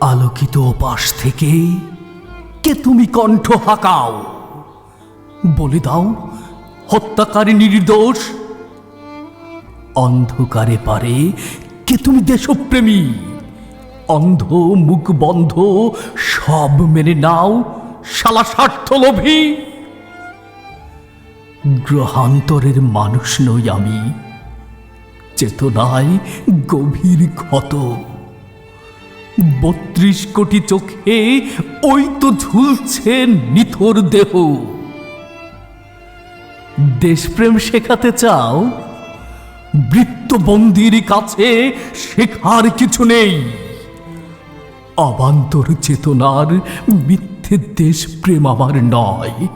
আলোকিত পাশ থেকে কে তুমি কণ্ঠ হাকাও? বলে দাও, হত্যাকারী নির্দোষ। অন্ধকারে পারে কে তুমি দেশপ্রেমী? অন্ধ, মুখ বন্ধ, সব মেনে নাও, শালা স্বার্থলোভী। গ্রহান্তরের মানুষ নই আমি, চেতনায় গভীর ক্ষত। বত্রিশ কোটি চোখে ওই তো ঝুলছে নিথর দেহ। দেশপ্রেম শেখাতে চাও? বৃত্তবন্দির কাছে শেখার কিছু নেই। অবান্তর চেতনার মিথ্যে দেশপ্রেম আমার নয়।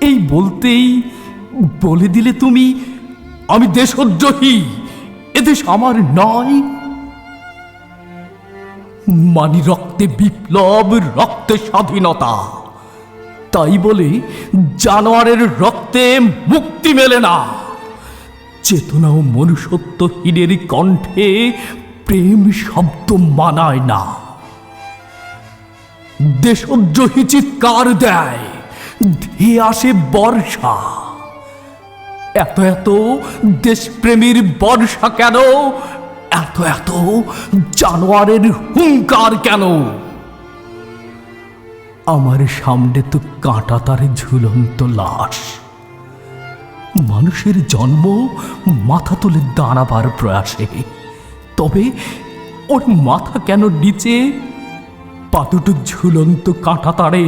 এই বলতেই বলে দিলে তুমি, আমি দেশদ্রোহী, এদেশ আমার নয়। মানি রক্তে বিপ্লব, রক্তে স্বাধীনতা। তাই বলে জানোয়ারের রক্তে মুক্তি মেলে না। চেতনা ও মনুষ্যত্ব মনুষ্যত্বহীনের কণ্ঠে প্রেম শব্দ মানায় না। দেশদ্রোহী চিৎকার দেয়, ধেয়ে আসে বর্ষা। এত এত দেশপ্রেমীর বর্ষা কেন এত এত জানোয়ারের হুঙ্কার কেন? আমার সামনে তো কাঁটা তারে ঝুলন্ত লাশ। মানুষের জন্ম মাথা তুলে দাঁড়াবার প্রয়াসে। তবে ওর মাথা কেন নিচে? পাতুটো ঝুলন্ত কাঁটা তারে।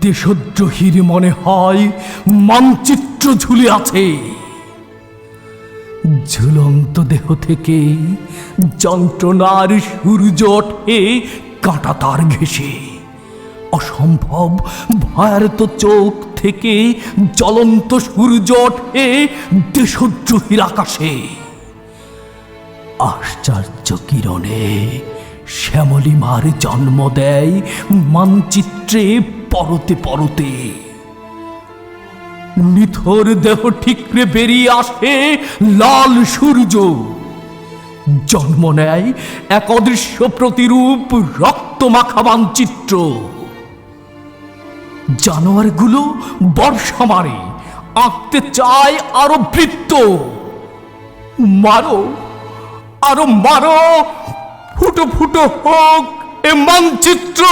দেশদ্রোহীর মনে হয় মানচিত্র ঝুলে আছে। ঝুলন্ত দেহ থেকে যন্ত্রণার সূর্য ওঠে, কাঁটা তার ঘেসে অসম্ভব, ভয়ার্ত চোখ থেকে জ্বলন্ত সূর্য ওঠে দেশদ্রোহীর আকাশে আশ্চর্য কিরণে শ্যামলিমার জন্ম দেয় মানচিত্রে পরতে পরতে। নিথর দেহ ঠিকরে বেরিয়ে আসে লাল সূর্য। জন্ম নেয় এক অদৃশ্য প্রতিরূপ রক্ত মাখা মানচিত্র জানোয়ারগুলো বর্ষা মারে, আঁকতে চায় আরও বৃত্ত। মারো, আরও মারো, ফুটো ফুটো হোক এ মানচিত্র।